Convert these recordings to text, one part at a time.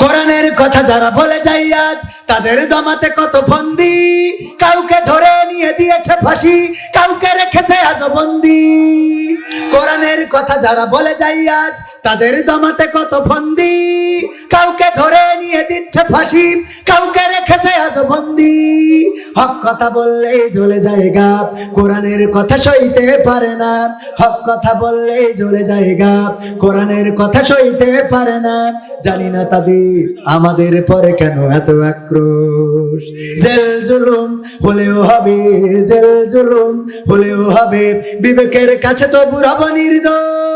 কোরআনের কথা যারা বলে যাই আজ, তাদের দমাতে কত ফন্দি। কাউকে ধরে নিয়ে দিয়েছে ফাঁসি, কাউকে রেখেছে আজ বন্দি। কোরআনের কথা যারা বলে যাই আজ, তাদের দমাতে কত ফন্দি। কাউকে ধরে নিয়ে দিচ্ছে ফাঁসি, কাউকে রেখেছে আজ বন্দি। হক কথা বললেই জ্বলে যায় গা কোরআনের কথা সইতে পারে না। হক কথা বললেই জ্বলে যায় গা কোরআনের কথা সইতে পারে না। জানি না তাদের আমাদের পরে কেন এত আক্রোশ। জেল জুলুম হলেও হবে, জেল জুলুম হলেও হবে। বিবেকের কাছে তো বুড়াব নির্দোষ।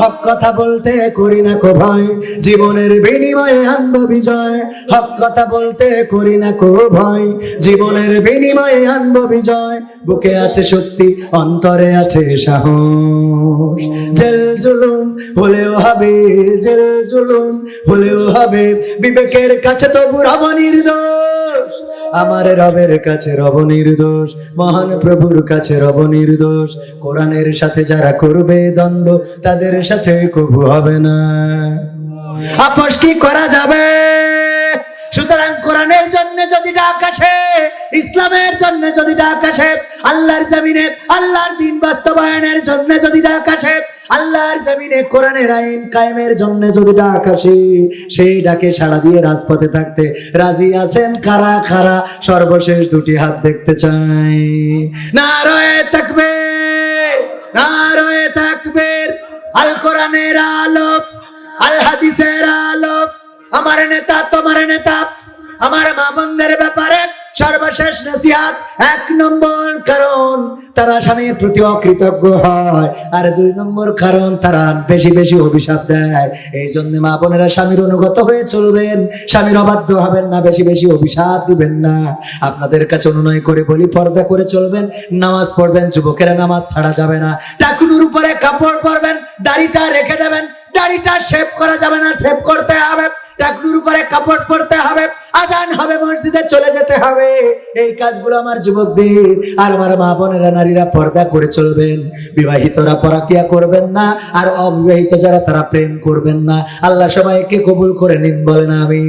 হক কথা বলতে করি না কো ভয়, জীবনের বিনিময়ে আনব বিজয়। হক কথা বলতে করি না কো ভয়, জীবনের বিনিময়ে আনব বিজয়। বুকে আছে শক্তি, অন্তরে আছে সাহস। জেল জুলুম হলেও হবে, জেল জুলুম হলেও হবে, বিবেকের কাছে তো বুড়াবো নির্দোষ। আমার রবের কাছে রব নির্দোষ, মহান প্রভুর কাছে রব নির্দোষ। কোরআনের সাথে যারা করবে দ্বন্দ্ব, তাদের সাথে কবু হবে না। আপোষ কি করা যাবে? সুতরাং কোরআনের জন্য যদি ডাক আসে ইসলামের জন্য যদি ডাক আসে, আল্লাহর জমিনে, আল্লাহর দিন বাস্তবায়নের জন্য যদি ডাক আসে, আল্লাহর জমিনে কোরআনের আইন কায়েমের জন্য যদি ডাক আসে, সেই ডাকে সাড়া দিয়ে রাজপথে থাকতে রাজি আছেন খারা খারা সর্বশেষ দুটি হাত দেখতে চাই। না রয়ে থাকবে না রয়ে থাকবে আল কোরআনের আলো আল হাদিসের আলো আমার নেতা, তোমার নেতা, আমার মা বোনদের ব্যাপারে সর্বশেষ নসিহাত এক নম্বর কারণ তারা স্বামীর প্রতি অকৃতজ্ঞ হয়, আর দুই নম্বর কারণ তারা বেশি বেশি অভিশাপ দেয়। এই জন্য মা বোনেরা স্বামীর অনুগত হয়ে চলবেন, স্বামীর অবাধ্য হবেন না, বেশি বেশি অভিশাপ দিবেন না। আপনাদের কাছে অনুনয় করে বলি, পর্দা করে চলবেন, নামাজ পড়বেন, যুবকেরা নামাজ ছাড়া যাবে না। টাকুনুর উপরে কাপড় পরবেন, দাড়িটা রেখে দেবেন, দাড়িটা শেভ করা যাবে না শেভ করতে হবে। টাকলুর উপরে কাপড় পরতে হবে, আজান হবে, মসজিদে চলে যেতে হবে। এই কাজগুলো আমার যুবকদের আর আমার মা বোনেরা, নারীরা পর্দা করে চলবেন, বিবাহিতরা পরাকিয়া করবেন না, আর অবিবাহিত যারা তারা প্রেম করবেন না। আল্লাহ সবাইকে কবুল করে নিন, বলেন আমি